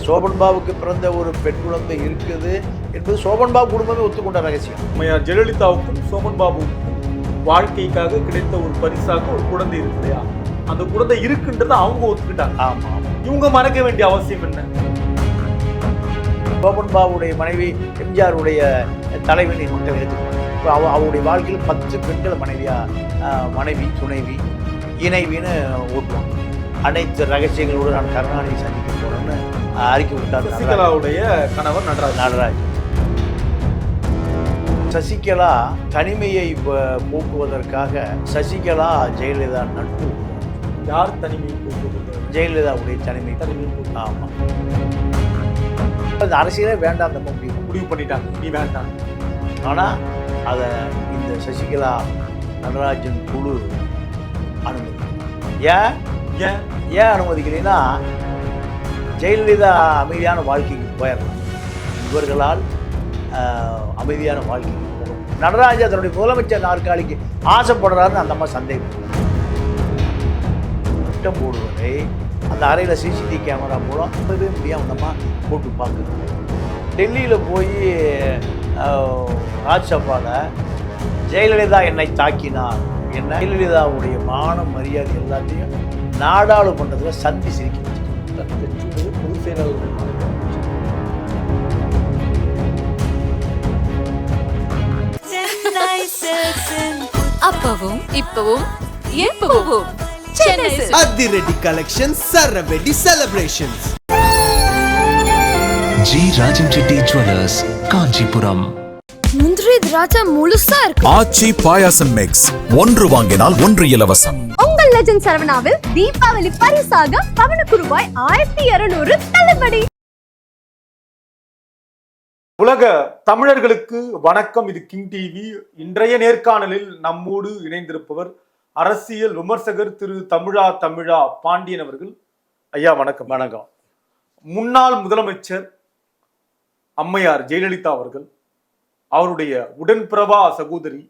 இன்னைக்கு சோபன் பாபுக்கு பிறந்த ஒரு பெண் குழந்தை இருக்குது என்பது சோபன் பாபு குடும்பமே ஒத்துக்கொண்ட ரகசியம். அம்மையார் ஜெயலலிதாவுக்கும் சோமன் பாபுவுக்கும் வாழ்க்கைக்காக கிடைத்த ஒரு பரிசாக ஒரு குழந்தை இருக்கு இல்லையா அந்த குழந்தை இருக்குன்றதை அவங்க ஒத்துக்கிட்டாங்க. ஆமா இவங்க மறக்க வேண்டிய அவசியம் என்ன? சோபன் பாபுடைய மனைவி எம்ஜிஆருடைய தலைவனை மக்கள் ஏற்றுக்கொண்டாங்க இப்போ அவ அவருடைய வாழ்க்கையில் பத்து பெண்கள் மனைவியா மனைவி துணைவி இணைவின்னு ஓட்டுவாங்க. அனைத்து ரகசியங்களோடு நான் கருணாநிதி சந்திக்க போறேன்னு ஆஹ், அறிக்கை விட்டார். சசிகலாவுடைய கணவர் நடராஜ். நடராஜ். சசிகலா தனிமையை போக்குவதற்காக சசிகலா ஜெயலலிதா நட்பு. யார் தனிமை போக்குவரத்து? ஜெயலலிதாவுடைய தனிமை. தனிமை போக்குவரத்து. ஆமா. அந்த அரசியலே வேண்டாம் நம்ம முடியும் முடிவு பண்ணிட்டாங்க. நீ வேண்டாம். ஆனா அதை இந்த சசிகலா நடராஜன் குழு அனுமதி. ஏன்? ஏன்? ஏன் அனுமதிக்கலைன்னா ஜெயலலிதா அமைதியான வாழ்க்கைக்கு போயிடலாம் இவர்களால் அமைதியான வாழ்க்கைக்கு நடராஜா தன்னுடைய முதலமைச்சர் நாற்காலிக்கு ஆசைப்படுறாருன்னு அந்த அம்மா சந்தேகம். திட்டம் போடுவதை அந்த அறையில் சிசிடிவி கேமரா மூலம் அப்பவே முடியாம அந்த அம்மா போட்டு பார்க்குது டெல்லியில் போய் ராஜ்சபாவில் ஜெயலலிதா என்னை தாக்கினார் என்ன ஜெயலலிதாவுடைய மானம் மரியாதை எல்லாத்தையும் நாடாளுமன்றத்தில் சந்தி சிரிக்க வச்சிருக்கு. செயலாளர் அப்பவும் இப்பவும் எப்பவும். அதிரடி collection சரவெடி celebrations G Rajan Reddy jewellers Kanchipuram. முந்திரி திராட்சை முழுசா இருக்கு. ஆச்சி பாயாசம் மிக்ஸ் ஒன்று வாங்கினால் ஒன்று இலவசம். உங்கள் லெஜண்ட் சரவணாவில் தீபாவளி பரிசாக பவனுக்கு ரூபாய் ஆயிரத்தி இருநூறு தள்ளுபடி. உலக தமிழர்களுக்கு வணக்கம். இது கிங் டிவி. இன்றைய நேர்காணலில் நம்மோடு இணைந்திருப்பவர் அரசியல் விமர்சகர் திரு தமிழா தமிழா பாண்டியன் அவர்கள். ஐயா வணக்கம். வணக்கம். முன்னாள் முதலமைச்சர் அம்மையார் ஜெயலலிதா அவர்கள் அவருடைய உடன்பிறவா சகோதரி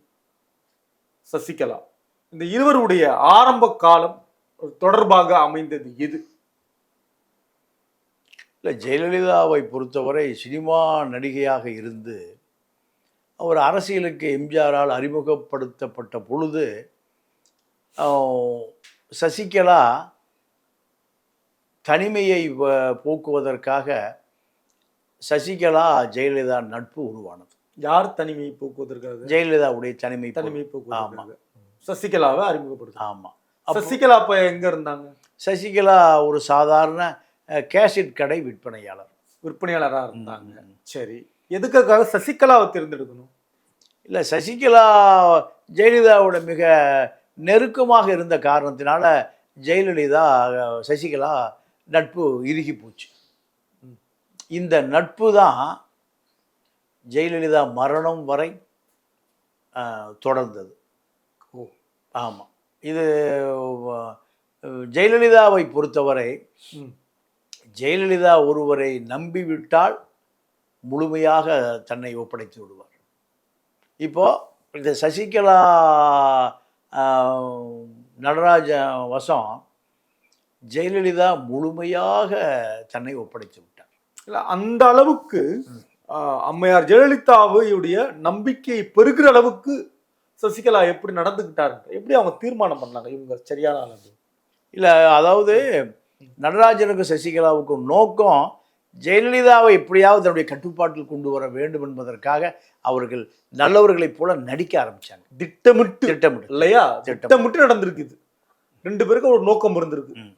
சசிகலா இந்த இருவருடைய ஆரம்ப காலம் தொடர்பாக அமைந்தது எது? இல்லை ஜெயலலிதாவை பொறுத்தவரை சினிமா நடிகையாக இருந்து அவர் அரசியலுக்கு எம்ஜிஆரால் அறிமுகப்படுத்தப்பட்ட பொழுது சசிகலா தனிமையை போக்குவதற்காக சசிகலா ஜெயலலிதா நட்பு உருவானது. யார் தனிமையை போக்குவதற்காக? ஜெயலலிதாவுடைய தனிமை தனிமை ஆமா. போக்குவதற்காக. சசிகலாவை அறிமுகப்படுத்த ஆமாம் சசிகலா அப்ப எங்க இருந்தாங்க? சசிகலா ஒரு சாதாரண கேசட் கடை விற்பனையாளர். விற்பனையாளரா இருந்தாங்க. சரி. எதுக்காக சசிகலாவை தேர்ந்தெடுக்கணும்? இல்லை சசிகலா ஜெயலலிதாவோட மிக நெருக்கமாக இருந்த காரணத்தினால ஜெயலலிதா சசிகலா நட்பு இறுகி போச்சு. இந்த நட்பு தான் ஜெயலலிதா மரணம் வரை தொடர்ந்தது. ஆமாம் இது ஜெயலலிதாவை பொறுத்தவரை. ஜெயலலிதா ஒருவரை நம்பிவிட்டால் முழுமையாக தன்னை ஒப்படைத்து விடுவார். இப்போ இந்த சசிகலா நடராஜ வசம் ஜெயலலிதா முழுமையாக தன்னை ஒப்படைத்து விட்டார். இல்ல அந்த அளவுக்கு அம்மையார் ஜெயலலிதாவுடைய நம்பிக்கையை பெருகிற அளவுக்கு சசிகலா எப்படி நடந்துகிட்டாரு எப்படி அவங்க தீர்மானம் பண்ணாங்க இவங்க சரியான ஆள்? அது இல்லை அதாவது நடராஜனுக்கும் சசிகலாவுக்கும் நோக்கம் ஜெயலலிதாவை எப்படியாவது தன்னுடைய கட்டுப்பாட்டில் கொண்டு வர வேண்டும் என்பதற்காக அவர்கள் நல்லவர்களைப் போல நடிக்க ஆரம்பிச்சாங்க. திட்டமிட்டு. திட்டமிட்டு. இல்லையா? திட்டம். திட்டமிட்டு நடந்திருக்குது ரெண்டு பேருக்கும் ஒரு நோக்கம் இருந்திருக்கு.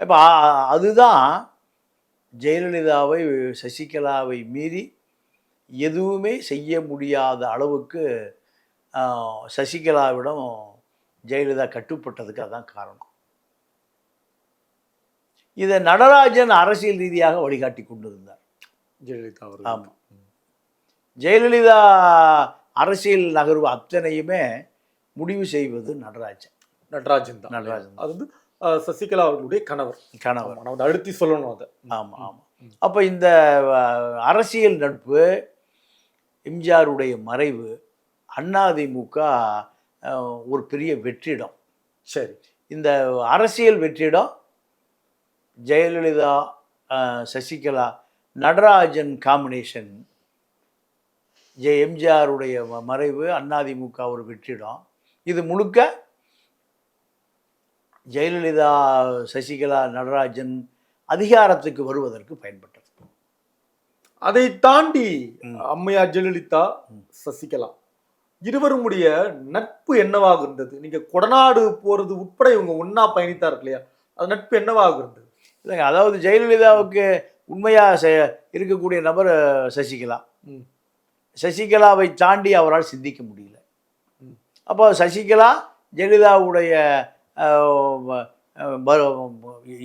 இப்போ அதுதான் ஜெயலலிதாவை சசிகலாவை மீறி எதுவுமே செய்ய முடியாத அளவுக்கு சசிகலாவிடம் ஜெயலலிதா கட்டுப்பட்டதுக்கு அதான் காரணம். இதை நடராஜன் அரசியல் ரீதியாக வழிகாட்டி கொண்டிருந்தார். ஜெயலலிதா அவர்கள். ஆமாம் ஜெயலலிதா அரசியல் நகர்வு அத்தனையுமே முடிவு செய்வது நடராஜன். நடராஜன் தான். நடராஜன். அது வந்து சசிகலா அவர்களுடைய கணவர். கணவர். வந்து அழுத்தி சொல்லணும் அதை. ஆமாம் ஆமாம் அப்போ இந்த அரசியல் நட்பு எம்ஜிஆருடைய மறைவு அதிமுக ஒரு பெரிய வெற்றிடம். சரி. இந்த அரசியல் வெற்றிடம் ஜெயலலிதா சசிகலா நடராஜன் காம்பினேஷன் ஜெ எம்ஜிஆருடைய மறைவு அதிமுக ஒரு வெற்றிடம். இது முழுக்க ஜெயலலிதா சசிகலா நடராஜன் அதிகாரத்துக்கு வருவதற்கு பயன்பட்டது. அதை தாண்டி அம்மையார் ஜெயலலிதா சசிகலா. இருவருடைய நட்பு என்னவாக இருந்தது நீங்க கொடநாடு போறது உட்பட இவங்க ஒன்னா பயணித்தார் இல்லையா? அது நட்பு என்னவாக இருந்தது இல்லைங்க அதாவது ஜெயலலிதாவுக்கு உண்மையாக செ இருக்கக்கூடிய நபர் சசிகலா. ம். சசிகலாவை தாண்டி அவரால் சிந்திக்க முடியல. அப்போ சசிகலா ஜெயலலிதாவுடைய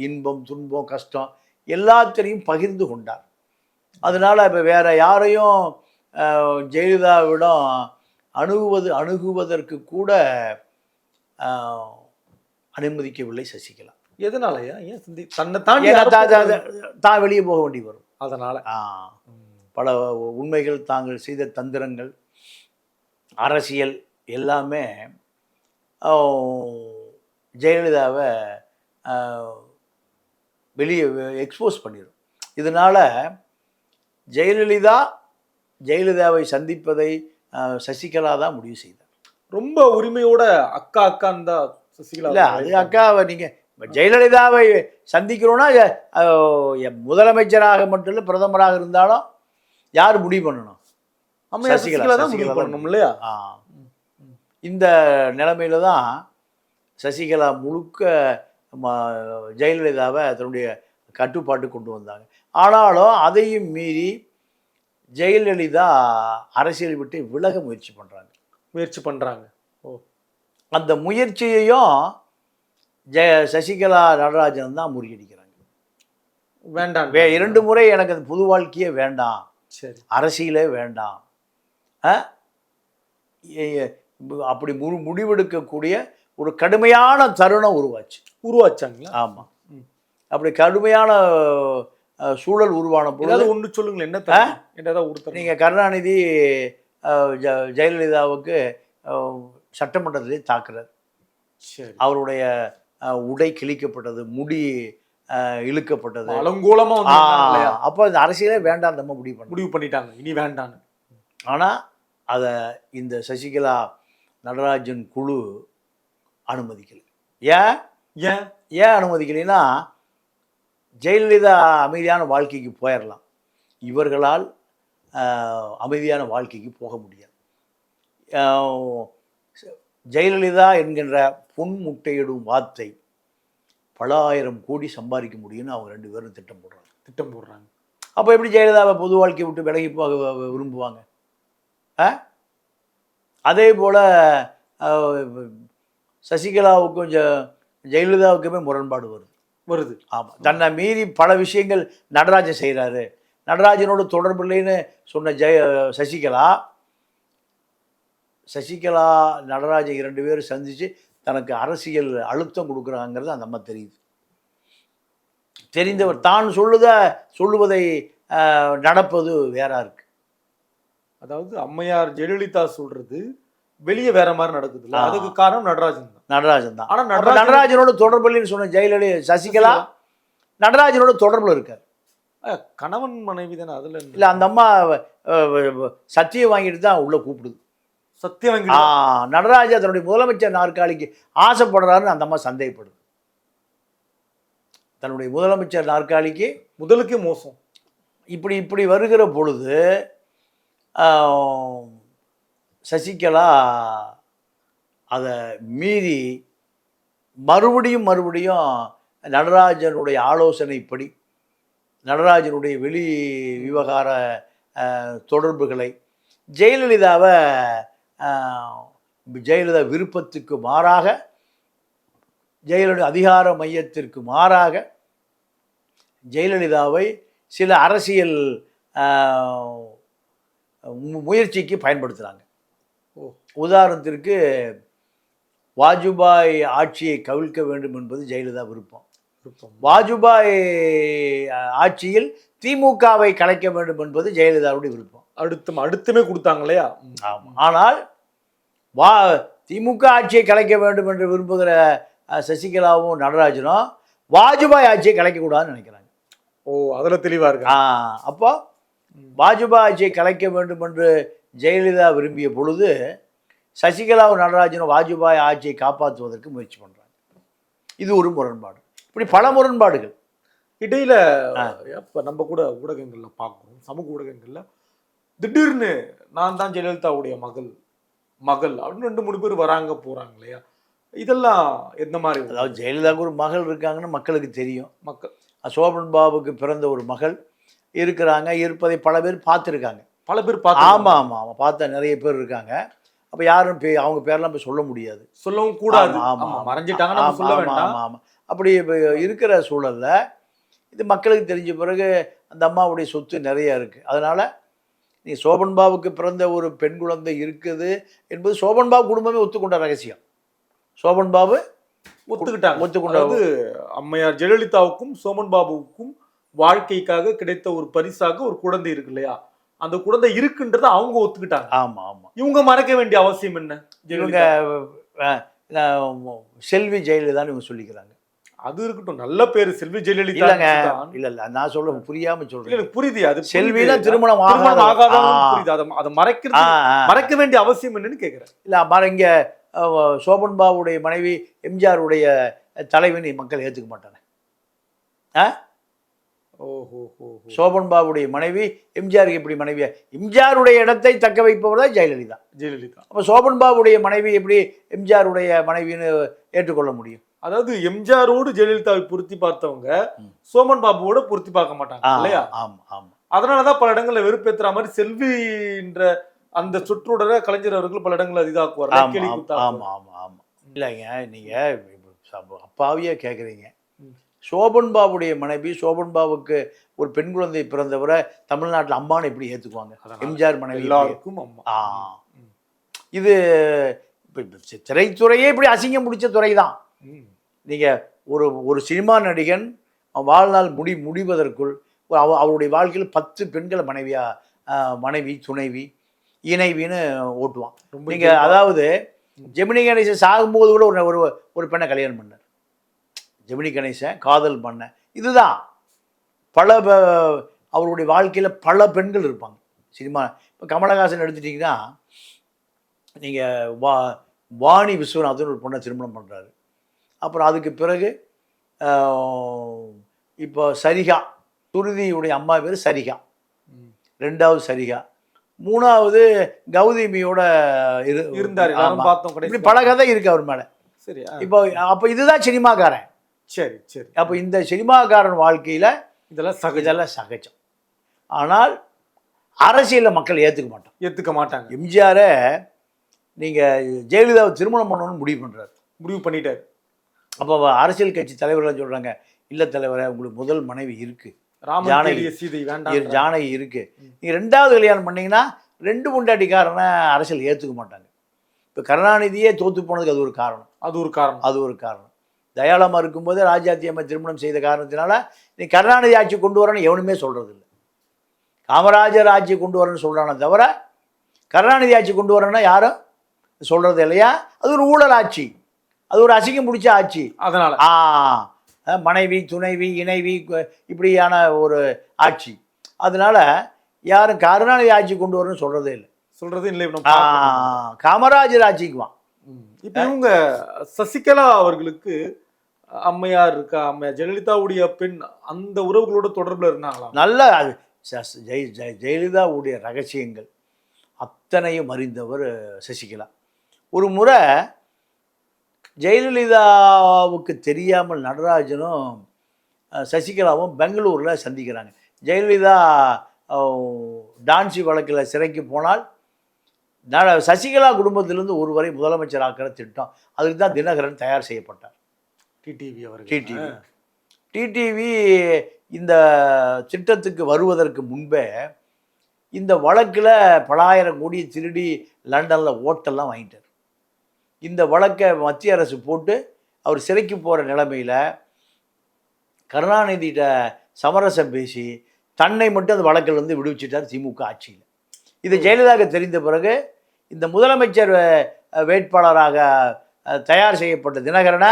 இன்பம் துன்பம் கஷ்டம் எல்லாத்திலையும் பகிர்ந்து கொண்டார். அதனால இப்போ வேற யாரையும் ஜெயலலிதாவிடம் அணுகுவது அணுகுவதற்கு கூட அனுமதிக்கவில்லை சசிகலா. எதனாலயா? ஏன் சிந்தி தன்னை தாண்டி தான் வெளியே போக வேண்டி வரும். அதனால. பல உண்மைகள் தாங்கள் செய்த தந்திரங்கள் அரசியல் எல்லாமே ஜெயலலிதாவை வெளியே எக்ஸ்போஸ் பண்ணிடும் இதனால ஜெயலலிதா ஜெயலலிதாவை சந்திப்பதை சசிகலா தான் முடிவு செய்தார். ரொம்ப உரிமையோட அக்கா அக்கான்னு தான் சசிகலா இல்லை அது அக்காவை நீங்கள் ஜெயலலிதாவை சந்திக்கிறோன்னா முதலமைச்சராக மட்டும் இல்லை பிரதமராக இருந்தாலும் யார் முடிவு பண்ணணும்? சசிகலா, தான் முடிவு பண்ணணும் இல்லையா. இந்த நிலைமையில தான் சசிகலா முழுக்க ஜெயலலிதாவை தன்னுடைய கட்டுப்பாட்டு கொண்டு வந்தாங்க. ஆனாலும் அதையும் மீறி ஜெயலலிதா அரசியல் விட்டு விலக முயற்சி பண்ணுறாங்க முயற்சி பண்றாங்க. அந்த முயற்சியையும் ஜெய சசிகலா நடராஜன் தான் முறியடிக்கிறாங்க. வேண்டாம். வே இரண்டு முறை எனக்கு அந்த புது வாழ்க்கையே வேண்டாம். சரி. அரசியலே வேண்டாம். அப்படி மு முடிவெடுக்கக்கூடிய ஒரு கடுமையான தருணம் உருவாச்சு. உருவாச்சாங்களா? ஆமாம் அப்படி கடுமையான சூழல் உருவான பொழுது ஒண்ணு சொல்லுங்களேன் என்ன தருணம்? என்ன ஏதாவது ஒருத்தர் நீங்கள் கருணாநிதி ஜ- ஜெயலலிதாவுக்கு சட்டமன்றத்திலே தாக்குறார். அவருடைய உடை கிழிக்கப்பட்டது முடி இழுக்கப்பட்டது. அலங்கோலமா? அப்போ இந்த அரசியலே வேண்டாம் நம்ம முடிவு பண்ண முடிவு பண்ணிட்டாங்க. இனி வேண்டான்னு ஆனால் அதை இந்த சசிகலா நடராஜன் குழு அனுமதிக்கலை. ஏன்? ஏன்? ஏன் அனுமதிக்கலைன்னா ஜெயலலிதா அமைதியான வாழ்க்கைக்கு போயிடலாம் இவர்களால் அமைதியான வாழ்க்கைக்கு போக முடியாது. ஜெயலலிதா என்கின்ற பொன் முட்டையிடும் வார்த்தை பல ஆயிரம் கோடி சம்பாதிக்க முடியும்னு அவங்க ரெண்டு பேரும் திட்டம் போடுறாங்க. திட்டம் போடுறாங்க. அப்போ எப்படி ஜெயலலிதாவை பொது வாழ்க்கையை விட்டு விலகி போக விரும்புவாங்க? ஆ? அதே போல் சசிகலாவுக்கும் ஜெயலலிதாவுக்குமே முரண்பாடு வருது. வருது. ஆமாம் தன்னை மீறி பல விஷயங்கள் நடராஜன் செய்கிறாரு நடராஜனோட தொடர்பு இல்லைன்னு சொன்ன ஜெய சசிகலா சசிகலா நடராஜன் இரண்டு பேரும் சந்தித்து தனக்கு அரசியல் அழுத்தம் கொடுக்குறாங்கிறது அந்த அம்மா தெரியுது. தெரிந்தவர் தான் சொல்லுத சொல்லுவதை நடப்பது வேறா இருக்கு. அதாவது அம்மையார் ஜெயலலிதா சொல்றது வெளியே வேற மாதிரி நடக்குதுல்ல? ஆ. அதுக்கு காரணம் நடராஜன் தான். நடராஜன் தான். ஆனா அப்ப நடராஜன் நடராஜனோட தொடர்பு இல்லைன்னு சொன்ன ஜெயலலிதா சசிகலா நடராஜனோட தொடர்புல இருக்கார். கணவன் மனைவி தானே அதுல? இல்லை அந்த அம்மா அஹ், சத்தியம் வாங்கிட்டு தான் உள்ள கூப்பிடுது. சத்தியம் ஆ வாங்கி நடராஜா தன்னுடைய முதலமைச்சர் நாற்காலிக்கு ஆசைப்படுறாருன்னு அந்த அம்மா சந்தேகப்படுது. தன்னுடைய முதலமைச்சர் நாற்காலிக்கு முதலுக்கே மோசம். இப்படி இப்படி வருகிற பொழுது சசிகலா அதை மீறி மறுபடியும் மறுபடியும் நடராஜனுடைய ஆலோசனைப்படி நடராஜனுடைய வெளி விவகார தொடர்புகளை ஜெயலலிதாவை ஜெயலலிதா விருப்பத்துக்கு மாறாக ஜெயலலிதா அதிகார மையத்திற்கு மாறாக ஜெயலலிதாவை சில அரசியல் முயற்சிக்கு பயன்படுத்துகிறாங்க உதாரணத்திற்கு வாஜ்பாய் ஆட்சியை கவிழ்க்க வேண்டும் என்பது ஜெயலலிதா விருப்பம். வாஜ்பாய் ஆட்சியில் திமுகவை கலைக்க வேண்டும் என்பது ஜெயலலிதாவுடைய விருப்பம். அடுத்து அடுத்துமே கொடுத்தாங்க இல்லையா. ஆமாம் ஆனால் வா திமுக ஆட்சியை கலைக்க வேண்டும் என்று விரும்புகிற சசிகலாவும் நடராஜனும் வாஜ்பாய் ஆட்சியை கலைக்கக்கூடாதுன்னு நினைக்கிறாங்க. ஓ அதுல தெளிவா இருக்கு? ஆ, அப்போ வாஜ்பாய் ஆட்சியை கலைக்க வேண்டும் என்று ஜெயலலிதா விரும்பிய பொழுது சசிகலாவும் நடராஜனும் வாஜ்பாய் ஆட்சியை காப்பாற்றுவதற்கு முயற்சி பண்றாங்க. இது ஒரு முரண்பாடு. இப்படி பல முரண்பாடுகள். இடையில. இப்ப நம்ம கூட ஊடகங்கள்ல பார்க்கிறோம் சமூக ஊடகங்கள்ல திடீர்னு நான் தான் ஜெயலலிதாவுடைய மகள் மகள் அப்படின்னு ரெண்டு மூணு பேர் வராங்க போறாங்க இல்லையா? இதெல்லாம் எந்த மாதிரி அதாவது ஜெயலலிதாவுக்கு ஒரு மகள் இருக்காங்கன்னு மக்களுக்கு தெரியும். மக்கள். சோபன் பாபுக்கு பிறந்த ஒரு மகள் இருக்கிறாங்க இருப்பதை பல பேர் பார்த்துருக்காங்க. பல பேர் பார்த்து ஆமாம் ஆமாம் ஆமாம் பார்த்த நிறைய பேர் இருக்காங்க. அப்போ யாரும் பே அவங்க பேர்லாம் போய் சொல்ல முடியாது. சொல்லவும் கூடாது. ஆமா, ஆமா, ஆமா, ஆமா. மறைஞ்சிட்டாங்க நம்ம ஆமா, சொல்ல வேண்டாம். ஆமா, ஆமா. அப்படி இருக்கிற சூழல்ல இது மக்களுக்கு தெரிஞ்ச பிறகு அந்த அம்மாவுடைய சொத்து நிறைய இருக்கு. அதனால நீ சோபன் பாபுக்கு பிறந்த ஒரு பெண் குழந்தை இருக்குது என்பது சோபன் பாபு குடும்பமே ஒத்துக்கொண்ட ரகசியம். சோபன் பாபு ஒத்துக்கிட்டாங்க. ஒத்துக்கொண்ட அதாவது அம்மையார் ஜெயலலிதாவுக்கும் சோமன் பாபுவுக்கும் வாழ்க்கைக்காக கிடைத்த ஒரு பரிசாக ஒரு குழந்தை இருக்கு இல்லையா? அந்த குழந்தை இருக்குன்றத அவங்க ஒத்துக்கிட்டாங்க. ஆமா ஆமா. இவங்க மறக்க வேண்டிய அவசியம் என்ன? இவங்க செல்வி ஜெயலலிதான்னு இவங்க சொல்லிக்கிறாங்க. அது இருக்கட்டும். நல்ல பேரு. செல்வி ஜெயலலிதா. இல்ல இல்ல. நான் சொல்ல புரியாம சொல்றேன். புரியுது. அது செல்வினா புரியுது. திருமணம் திருமணம் ஆகாத ஆகாதவங்க ஆ. புரியுது. அதை மறைக்கிறது. மறைக்க வேண்டிய அவசியம் என்னன்னு கேக்குறேன். இல்லை அம்மா இங்கே சோபன் பாபுடைய மனைவி எம்ஜிஆருடைய தலைவனை மக்கள் ஏற்றுக்க மாட்டாங்க. ஆ? சோபன் பாபுடைய மனைவி எம்ஜிஆருக்கு எப்படி மனைவியா? எம்ஜிஆருடைய இடத்தை தக்க வைப்பவர் தான் ஜெயலலிதா. ஜெயலலிதா. அப்போ சோபன் பாபுடைய மனைவி எப்படி எம்ஜிஆருடைய மனைவின்னு ஏற்றுக்கொள்ள முடியும்? அதாவது எம்ஜிஆரோடு ஜெயலலிதாவை பொருத்தி பார்த்தவங்க சோமன் பாபுவோட பொருத்தி பார்க்க மாட்டாங்க இல்லையா? ஆமா ஆமா. அதனாலதான் பல இடங்கள்ல வெறுப்பேத்துற மாதிரி செல்வின்ற அந்த சுற்றுடர கலைஞர் அவர்கள் பல இடங்கள்ல இதாக்குவார் ஆமா ஆமா. ஆமா இல்லைங்க நீங்க அப்பாவியா கேட்குறீங்க ம். சோபன் பாபுடைய மனைவி சோபன் பாபுக்கு ஒரு பெண் குழந்தை பிறந்தவரை தமிழ்நாட்டுல அம்மான்னு எப்படி ஏத்துக்குவாங்க? அதனால எம்ஜிஆர் மனைவி எல்லாருக்கும் அம்மா. இது திரைத்துறையே இப்படி அசிங்கம் பிடிச்ச துறை தான். நீங்கள் ஒரு ஒரு சினிமா நடிகன் வாழ்நாள் முடி முடிவதற்குள் அவ அவருடைய வாழ்க்கையில் பத்து பெண்களை மனைவியா மனைவி துணைவி இணைவின்னு ஓட்டுவான். நீங்கள். அதாவது ஜெமினி கணேசன் சாகும்போது கூட ஒரு ஒரு ஒரு பெண்ணை கல்யாணம் பண்ணார். ஜெமினி கணேசன் காதல் பண்ண. இதுதான். பல அவருடைய வாழ்க்கையில் பல பெண்கள் இருப்பாங்க. சினிமா இப்போ கமலஹாசன் எடுத்துட்டிங்கன்னா நீங்கள் வா வாணி விஸ்வநாதன் ஒரு பொண்ணை திருமணம் பண்ணுறாரு அப்புறம் அதுக்கு பிறகு இப்போ சரிகா சுருதியுடைய அம்மா பேர் சரிகா. ரெண்டாவது சரிகா. மூணாவது கௌதமியோட இரு இருந்தாரு. பார்த்தோம் பல கதை இருக்கு அவர் மேலே. சரி. இப்போ அப்போ இதுதான் சினிமாக்காரன். சரி சரி. அப்போ இந்த சினிமாக்காரன் வாழ்க்கையில் இதெல்லாம் சகஜம். இதெல்லாம் சகஜம். ஆனால் அரசியலில் மக்கள் ஏற்றுக்க மாட்டோம் ஏத்துக்க மாட்டாங்க. எம்ஜிஆரை நீங்கள் ஜெயலலிதாவை திருமணம் பண்ணணும்னு முடிவு பண்ணுறாரு முடிவு பண்ணிட்டாரு. அப்போ அரசியல் கட்சி தலைவர்கள் சொல்கிறாங்க இல்லை தலைவரே உங்களுக்கு முதல் மனைவி இருக்குது ஜானகி. சீதை வேண்டாம் ஜானகி இருக்குது நீங்கள் ரெண்டாவது கல்யாணம் பண்ணீங்கன்னா ரெண்டு முண்டாட்டிக்காரனை அரசியல் ஏற்றுக்க மாட்டாங்க. இப்போ கருணாநிதியே தோத்து போனதுக்கு அது ஒரு காரணம். அது ஒரு காரணம். அது ஒரு காரணம். தயாளமாக இருக்கும்போது ராஜாத்தி அம்மா திருமணம் செய்த காரணத்தினால நீ கருணாநிதி ஆட்சி கொண்டு வரேன்னு எவனுமே சொல்கிறது இல்லை காமராஜர் ஆட்சி கொண்டு வரேன்னு சொல்கிறானே தவிர கருணாநிதி ஆட்சி கொண்டு வரேன்னா யாரும் சொல்கிறது இல்லையா? அது ஒரு ஊழல் ஆட்சி. அது ஒரு அசிங்கம் பிடிச்ச ஆட்சி. அதனால. ஆ மனைவி துணைவி இணைவி இப்படியான ஒரு ஆட்சி. அதனால யாரும் கருணாநிதி ஆட்சி கொண்டு வரணும்னு சொல்கிறதே இல்லை. சொல்றது இல்லை. காமராஜர் ஆட்சிக்குவான். இப்ப இவங்க சசிகலா அவர்களுக்கு அம்மையார் இருக்கா அம்மையார் ஜெயலலிதாவுடைய பெண் அந்த உறவுகளோட தொடர்பில் இருந்தாங்களா? நல்ல அது ச- ஜெய ஜெயலலிதாவுடைய ரகசியங்கள் அத்தனையும் அறிந்தவர் சசிகலா. ஒரு முறை ஜெயலலிதாவுக்கு தெரியாமல் நடராஜனும் சசிகலாவும் பெங்களூரில் சந்திக்கிறாங்க. ஜெயலலிதா டான்சி வழக்கில் சிறைக்கு போனால் நட சசிகலா குடும்பத்திலிருந்து ஒருவரை முதலமைச்சர் ஆக்கிற திட்டம். அதுக்கு தான் தினகரன் தயார் செய்யப்பட்டார். டிடிவி அவர்கள். டிடிவி டிடிவி இந்த திட்டத்துக்கு வருவதற்கு முன்பே இந்த வழக்கில் பலாயிரம் கோடி திருடி லண்டனில் ஓட்டெல்லாம் வாங்கிட்டார். இந்த வழக்கை மத்திய அரசு போட்டு அவர் சிறைக்கு போகிற நிலைமையில் கருணாநிதியிட்ட சமரசம் பேசி தன்னை மட்டும் அந்த வழக்கில் இருந்து விடுவிச்சிட்டார் திமுக ஆட்சியில். இது ஜெயலலிதாவுக்கு தெரிந்த பிறகு இந்த முதலமைச்சர் வேட்பாளராக தயார் செய்யப்பட்ட தினகரனை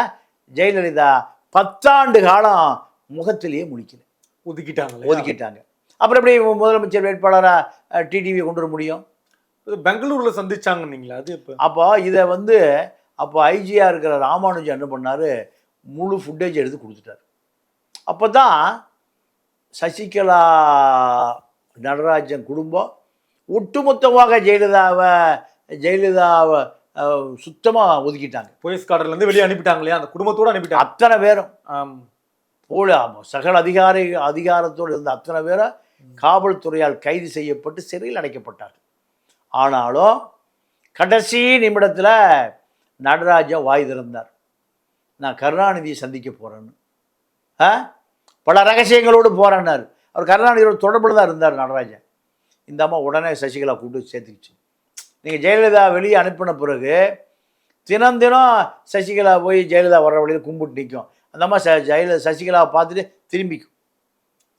ஜெயலலிதா பத்தாண்டு காலம் முகத்திலேயே முடிக்கல ஒதுக்கிட்டாங்க ஒதுக்கிட்டாங்க. அப்புறம் எப்படி முதலமைச்சர் வேட்பாளராக டிடிவி கொண்டு வர முடியும்? பெங்களூர்ல சந்திச்சாங்கன்னீங்களா அது இப்ப அப்போ இதை வந்து அப்போ ஐஜியா இருக்கிற ராமானுஜன் என்ன பண்ணாரு? முழு ஃபுட்டேஜ் எடுத்து கொடுத்துட்டாரு. அப்போ தான் சசிகலா நடராஜன் குடும்பம் ஒட்டுமொத்தமாக ஜெயலலிதாவை ஜெயலலிதாவை சுத்தமாக ஒதுக்கிட்டாங்க. போலீஸ் கார்டர்ல இருந்து வெளியே அனுப்பிட்டாங்க இல்லையா? அந்த குடும்பத்தோட அனுப்பிட்டாங்க. அத்தனை பேரும். போல சகல அதிகாரி அதிகாரத்தோடு இருந்த அத்தனை பேரை காவல்துறையால் கைது செய்யப்பட்டு சிறையில் அடைக்கப்பட்டார் ஆனாலும் கடைசி நிமிடத்தில் நடராஜன் வாய் திறந்தார். நான் கருணாநிதியை சந்திக்க போகிறேன்னு பல ரகசியங்களோடு போகிறேன்னார் அவர் கருணாநிதியோட தொடர்பில் தான் இருந்தார் நடராஜன் இந்த அம்மா உடனே சசிகலா கூப்பிட்டு சேர்த்துக்கிச்சு. நீங்கள் ஜெயலலிதா வெளியே அனுப்பின பிறகு தினம் தினம் சசிகலா போய் ஜெயலலிதா வர்ற வழியில் கும்பிட்டு நிற்கும் அந்த அம்மா ச ஜெயலலிதா சசிகலாவை பார்த்துட்டு திரும்பிக்கும்.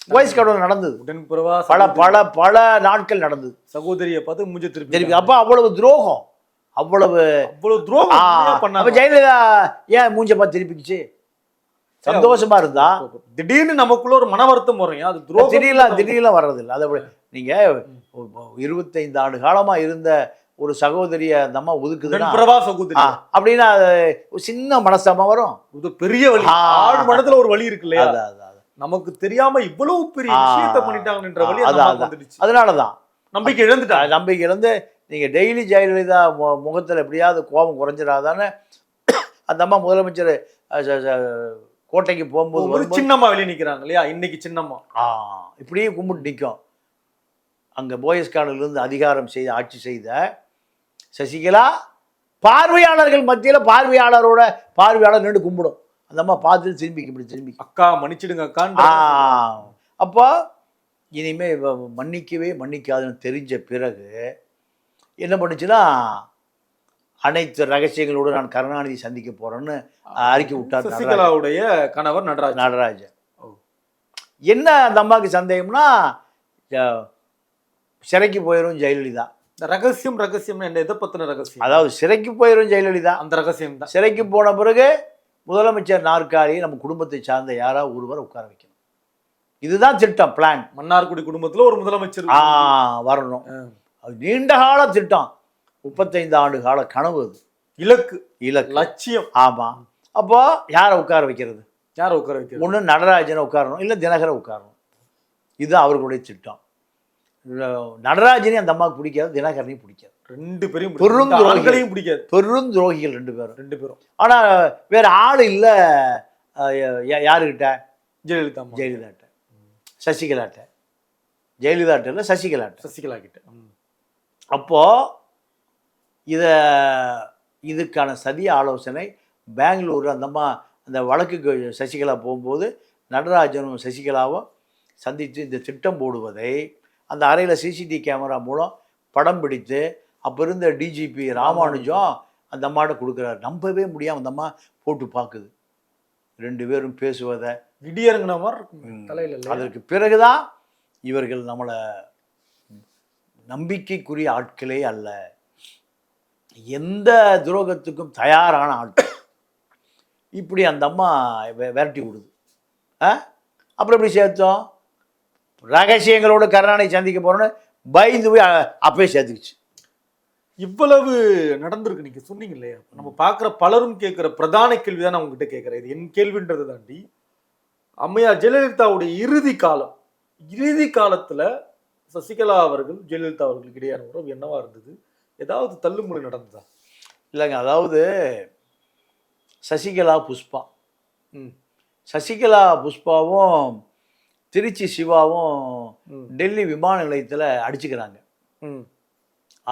வாய்ஸ் கடவுள் நடந்தது. உடன்பிறவா பல பல பல நாட்கள் நடந்தது. சகோதரியை பார்த்து மூஞ்ச திருப்பி திருப்பி. அப்போ அவ்வளவு துரோகம். அவ்வளவு அவ்வளவு துரோகம் பண்ணாங்க. ஜெயலலிதா ஏன் மூஞ்ச பார்த்து திருப்பிக்குச்சு? சந்தோஷமா இருந்தா? திடீர்னு நமக்குள்ள ஒரு மன வருத்தம் வரும். அது துரோகம்? திடீர்லாம் திடீர்லாம் வர்றதில்லை. அதை விட- நீங்க இருபத்தைந்து ஆண்டு காலமா இருந்த ஒரு சகோதரிய அந்த அம்மா ஒதுக்குதுன்னா உடன்பிறவா சகோதரி அப்படின்னா அது சின்ன மனஸ்தாபம் வரும். இது பெரிய வழி ஆ. ஆழ் மனதுல ஒரு வழி இருக்கு இல்லையா. நமக்கு தெரியாம இவ்வளவு பெரிய. விஷயத்த பண்ணிட்டாங்கன்ற வழி. வந்துடுச்சு. அதனாலதான். நம்பிக்கை இழந்துட்டாங்க நம்பிக்கை இருந்து நீங்க டெய்லி ஜெயலலிதா முகத்துல எப்படியாவது கோபம் குறைஞ்சிடாதான்னு அந்த அம்மா முதலமைச்சர் கோட்டைக்கு போகும்போது ஒரு சின்னம்மா வெளியே நிக்கிறாங்க இல்லையா? இன்னைக்கு சின்னம்மா. ஆ இப்படியே கும்பிட்டு நிற்கும் அங்க போயஸ் இருந்து அதிகாரம் செய்து ஆட்சி செய்த சசிகலா பார்வையாளர்கள் மத்தியில பார்வையாளரோட பார்வையாளர் நின்று கும்பிடும். அந்த அம்மா பார்த்துட்டு திரும்பி இப்படி திரும்பி அக்கா மன்னிச்சிடுங்க அக்கான்ற ஆ அப்போ இனிமே மன்னிக்கவே மன்னிக்காதுன்னு தெரிஞ்ச பிறகு என்ன பண்ணுச்சுன்னா அனைத்து ரகசியங்களோடு நான் கருணாநிதி சந்திக்க போறேன்னு அறிக்கை விட்டார். சசிகலாவுடைய கணவர் நடராஜ் நடராஜன். என்ன அந்த அம்மாவுக்கு சந்தேகம்னா சிறைக்கு போயிடும் ஜெயலலிதா. ரகசியம் ரகசியம் என்ன? எதை பத்தின ரகசியம்? அதாவது சிறைக்கு போயிடும் ஜெயலலிதா. அந்த ரகசியம் தான் சிறைக்கு போன பிறகு முதலமைச்சர் நாற்காலியை நம்ம குடும்பத்தை சார்ந்த யாரா ஒருவர் உட்கார வைக்கணும். இதுதான் திட்டம் பிளான் மன்னார்குடி குடும்பத்துல ஒரு முதலமைச்சர் ஆ வரணும். அது நீண்ட கால திட்டம். முப்பத்தைந்து ஆண்டு கால கனவு அது. இலக்கு. இலக்கு. லட்சியம். ஆமா. அப்போ யாரை உட்கார வைக்கிறது? யார உட்கார வைக்கிறது? ஒன்று நடராஜனை உட்காரணும் இல்லை தினகரை உட்காரணும். இது அவர்களுடைய திட்டம். நடராஜனையும் அந்த அம்மாவுக்கு பிடிக்காது தினகரனையும் பிடிக்காது. ரெண்டு பெரும் பிடிக்காது. துரோகிகள். ஆண்களையும் பிடிக்காது. பெரும் துரோகிகள் ரெண்டு பேரும். ரெண்டு பேரும். ஆனா வேற ஆள் இல்லை யாருக்கிட்ட ஜெயலலிதா. ஜெயலலிதாட்ட. சசிகலாட்ட. ஜெயலலிதாட்ட இல்லை சசிகலாட்ட. சசிகலா கிட்ட ம். அப்போ இத இதுக்கான சதி ஆலோசனை பெங்களூர் அந்த அம்மா அந்த வழக்குக்கு சசிகலா போகும்போது நடராஜனும் சசிகலாவும் சந்தித்து இந்த திட்டம் போடுவதை அந்த அறையில் சிசிடிவி கேமரா மூலம் படம் பிடித்து அப்போ இருந்த டிஜிபி ராமானுஜம் அந்த அம்மாட்ட கொடுக்குறாரு. நம்பவே முடியாம அந்த அம்மா போட்டு பார்க்குது ரெண்டு பேரும் பேசுவதை இருக்கும். தலையில? அதற்கு பிறகுதான் இவர்கள் நம்மளை நம்பிக்கைக்குரிய ஆட்களே அல்ல. எந்த துரோகத்துக்கும் தயாரான ஆட்கள் இப்படி அந்த அம்மா விரட்டி விடுது. ஆ? அப்புறம் எப்படி சேர்த்தோம்? ரகசியங்களோட கருணாநிதி சந்திக்க போறோன்னு பயந்து போய் அ- அப்பயே சேர்த்துக்குச்சு. இவ்வளவு நடந்திருக்கு நீங்க சொன்னீங்க இல்லையா நம்ம பார்க்குற பலரும் கேட்குற பிரதான கேள்வி தான் நான் உங்ககிட்ட கேட்குறேன். இது என் கேள்வின்றதை தாண்டி அம்மையார் ஜெயலலிதாவுடைய இறுதி காலம் இறுதி காலத்துல சசிகலா அவர்கள் ஜெயலலிதா அவர்களுக்கு இடையான உறவு என்னவா இருந்தது? ஏதாவது தள்ளுமுறை நடந்ததா? இல்லைங்க அதாவது சசிகலா புஷ்பா. ம். சசிகலா புஷ்பாவும் திருச்சி சிவாவும். டெல்லி விமான நிலையத்தில் அடிச்சுக்கிறாங்க.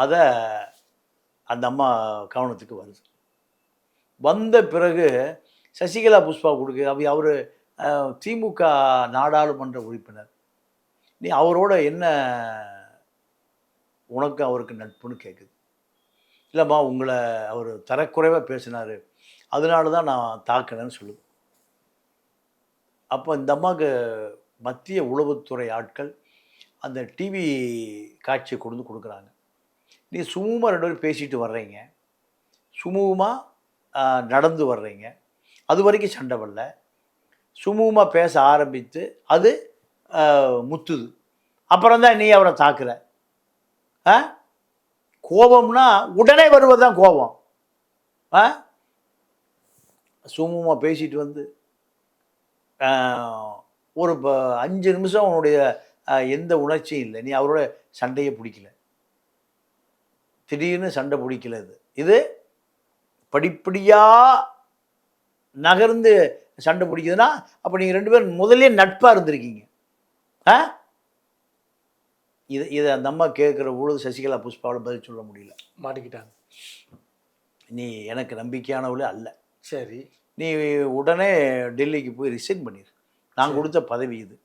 அதை அந்த அம்மா கவனத்துக்கு வருது. வந்த பிறகு சசிகலா புஷ்பா கொடுக்க அவ அவர் திமுக நாடாளுமன்ற உறுப்பினர். நீ அவரோட என்ன உனக்கு அவருக்கு நட்புன்னு கேட்குது இல்லைம்மா உங்களை அவர் தரக்குறைவாக பேசினார். அதனால தான் நான் தாக்கினேன்னு சொல்லுது. அப்போ இந்த அம்மாவுக்கு மத்திய உளவுத்துறை ஆட்கள் அந்த டிவி காட்சியை கொண்டு வந்து கொடுக்குறாங்க. நீ சுமூகமாக ரெண்டு பேரும் பேசிட்டு வர்றீங்க. சுமூகமாக நடந்து வர்றீங்க. அது வரைக்கும் சண்டை வரல. சுமூகமாக பேச ஆரம்பித்து அது முத்துது. அப்புறம் தான் நீ அவரை தாக்குற. ஆ? கோபம்னா உடனே வருவது தான் கோபம். ஆ? சுமூகமாக பேசிட்டு வந்து ஒரு அஞ்சு நிமிஷம் ஆஹ், எந்த உணர்ச்சியும் இல்லை. நீ அவரோட சண்டையை பிடிக்கல. திடீர்னு சண்டை பிடிக்கல இது இது படிப்படியாக நகர்ந்து சண்டை பிடிக்குதுன்னா அப்போ நீங்கள் ரெண்டு பேரும் முதல்ல நட்பாக இருந்திருக்கீங்க. ஆ? இது இதை அந்த அம்மா கேட்குற பொழுது சசிகலா புஷ்பாவில் பதில் சொல்ல முடியல. மாட்டிக்கிட்டாங்க. நீ எனக்கு நம்பிக்கையானவளே அல்ல. சரி. நீ உடனே டெல்லிக்கு போய் ரிசைன் பண்ணிடு நான் கொடுத்த பதவி இது.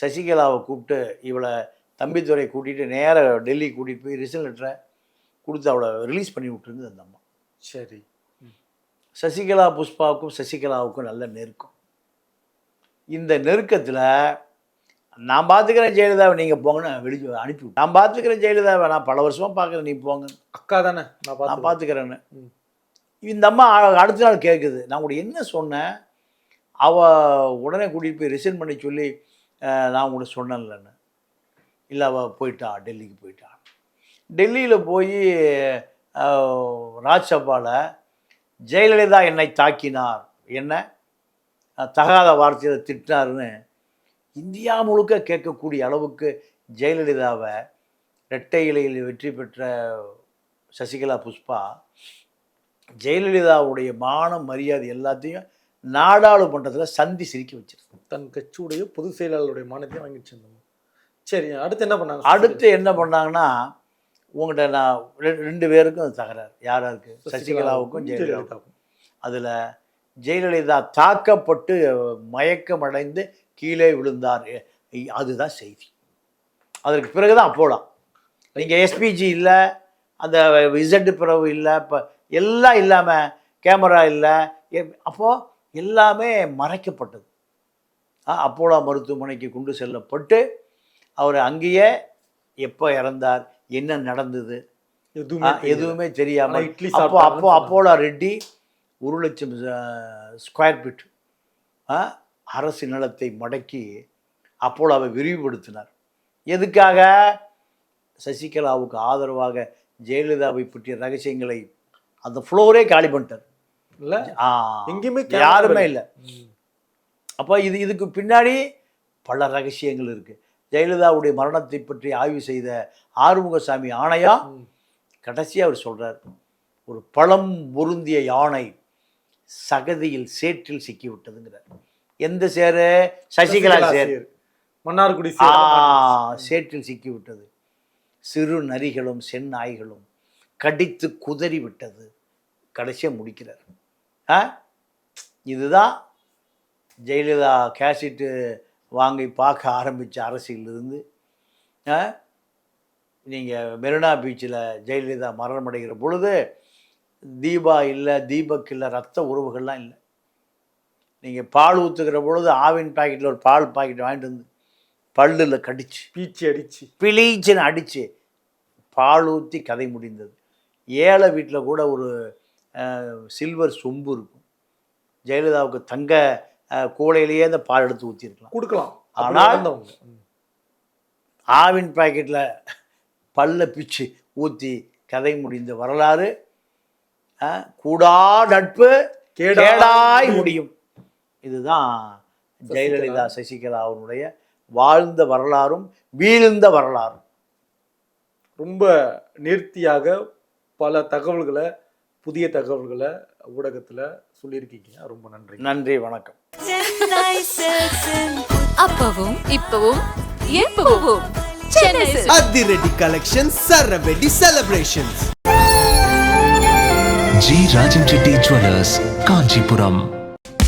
சசிகலாவை கூப்பிட்டு இவளை தம்பித்துறை கூட்டிகிட்டு நேராக டெல்லி கூட்டிகிட்டு போய் ரிசல்ட் லெட்டரை கொடுத்து அவளை ரிலீஸ் பண்ணி விட்டுருந்தது அந்த அம்மா. சரி. சசிகலா புஷ்பாவுக்கும் சசிகலாவுக்கும் நல்ல நெருக்கம். இந்த நெருக்கத்தில் நான் பார்த்துக்கிறேன் ஜெயலலிதாவை நீங்கள் போங்கன்னு வெளியே அனுப்பி. நான் பார்த்துக்கிறேன் ஜெயலலிதாவை நான் பல வருஷமாக பார்க்குறேன் நீ போங்க அக்கா தானே? நான் நான் பார்த்து பார்த்துக்கிறேன்னு. இந்த அம்மா அடுத்த நாள் கேட்குது நான் கூட என்ன சொன்னேன்? அவள் உடனே கூட்டிகிட்டு போய் ரிசைன் பண்ணி சொல்லி நான் கூட சொன்னேன்லன்னு இல்லை அவள் போயிட்டா டெல்லிக்கு போயிட்டா. டெல்லியில் போய் ராஜ்சபாவில் ஜெயலலிதா என்னை தாக்கினார். என்ன? தகாத வார்த்தையில் திட்டினாருன்னு இந்தியா முழுக்க கேட்கக்கூடிய அளவுக்கு ஜெயலலிதாவை ரெட்டை இலையில் வெற்றி பெற்ற சசிகலா புஷ்பா ஜெயலலிதாவுடைய மானம் மரியாதை எல்லாத்தையும் நாடாளுமன்றத்தில் சந்தி சிரிக்க வச்சிருக்கு. தன் கட்சியுடைய பொதுச் செயலாளருடைய மானத்தையும் வாங்கிட்டு சேர்ந்தோம் சரி அடுத்து என்ன பண்ணாங்க? அடுத்து என்ன பண்ணாங்கன்னா உங்கள்கிட்ட நான் ரெண்டு பேருக்கும் அது தகராறு. யாரா இருக்கு சசிகலாவுக்கும் ஜெயலலிதாவுக்கும். அதில் ஜெயலலிதா தாக்கப்பட்டு மயக்கமடைந்து கீழே விழுந்தார். அதுதான் செய்தி. அதற்கு பிறகு தான் அப்போலாம் நீங்கள் எஸ்பிஜி இல்லை அந்த இசட்டு பிறவு இல்லை இப்போ எல்லாம் இல்லாமல் கேமரா இல்லை அப்போது எல்லாமே மறைக்கப்பட்டது. அப்போலோ மருத்துவமனைக்கு கொண்டு செல்லப்பட்டு அவர் அங்கேயே எப்போ இறந்தார் என்ன நடந்தது? எதுவுமே தெரியாமல் இட்லி அப்போ அப்போ. அப்போலோ ரெட்டி ஒரு லட்சம் ஸ்கொயர் ஃபீட் அரசு நிலத்தை மடக்கி அப்போலோவை விரிவுபடுத்தினார். எதுக்காக? சசிகலாவுக்கு ஆதரவாக ஜெயலலிதாவை பற்றிய ரகசியங்களை அந்த ஃப்ளோரே காலி பண்ணிட்டார். இல்ல? எங்கேயுமே யாருமே இல்லை. அப்போ இது இதுக்கு பின்னாடி பல ரகசியங்கள் இருக்கு. ஜெயலலிதாவுடைய மரணத்தை பற்றி ஆய்வு செய்த ஆறுமுகசாமி ஆணையா. கடைசியாக அவர் சொல்றார் ஒரு பழம் பொருந்திய யானை சகதியில் சேற்றில் சிக்கி விட்டதுங்கிறார் எந்த சேரு சசிகலா சேர். மன்னார்குடி சேற்றில் சிக்கி விட்டது சிறு நரிகளும் செந்நாய்களும் கடித்து குதறி விட்டது கடைசியாக முடிக்கிறார். இதுதான் ஜெயலலிதா கேசட்டு வாங்கி பார்க்க ஆரம்பித்த அரசியலிருந்து நீங்கள் மெரினா பீச்சில் ஜெயலலிதா மரணமடைகிற பொழுது தீபா இல்லை தீபக் இல்லை ரத்த உறவுகள்லாம் இல்லை. நீங்கள் பால் ஊற்றுக்கிற பொழுது ஆவின் பாக்கெட்டில் ஒரு பால் பாக்கெட் வாங்கிட்டு வந்து பல்லில் கடிச்சு பீச்சி அடிச்சு. பிளீச்சுன்னு அடித்து பால் ஊற்றி கதை முடிந்தது. ஏழை வீட்டில் கூட ஒரு சில்வர் சொம்பு இருக்கும். ஜெயலலிதாவுக்கு தங்க கூடையிலேயே அந்த பால் எடுத்து ஊற்றிருக்கலாம் கொடுக்கலாம். ஆனால். ஆவின் பாக்கெட்டில் பல்ல பிச்சு ஊற்றி கதை முடிந்த வரலாறு கூடா நட்பு கேடாய். முடியும். இதுதான் ஜெயலலிதா சசிகலா அவருடைய வாழ்ந்த வரலாறும் வீழ்ந்த வரலாறும். ரொம்ப நேர்த்தியாக பல தகவல்களை புதிய தகவல்களை ஊடகத்துல சொல்லியிருக்கீங்க. ரொம்ப நன்றி. நன்றி வணக்கம். அப்பவும் இப்பவும் எப்பவும். அதிரடி collection சரவெடி celebrations G Rajan Reddy jewellers Kanchipuram.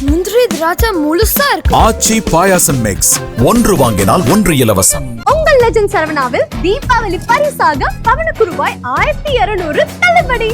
முந்திரி திராட்சை முழுசா இருக்கு. ஆச்சி பாயாசம் மிக்ஸ் ஒன்று வாங்கினால் ஒன்று இலவசம். உங்கள் லெஜண்ட் சரவணாவில் தீபாவளி பரிசாக பவனுக்கு ரூபாய் ஆயிரத்தி இருநூறு தள்ளுபடி.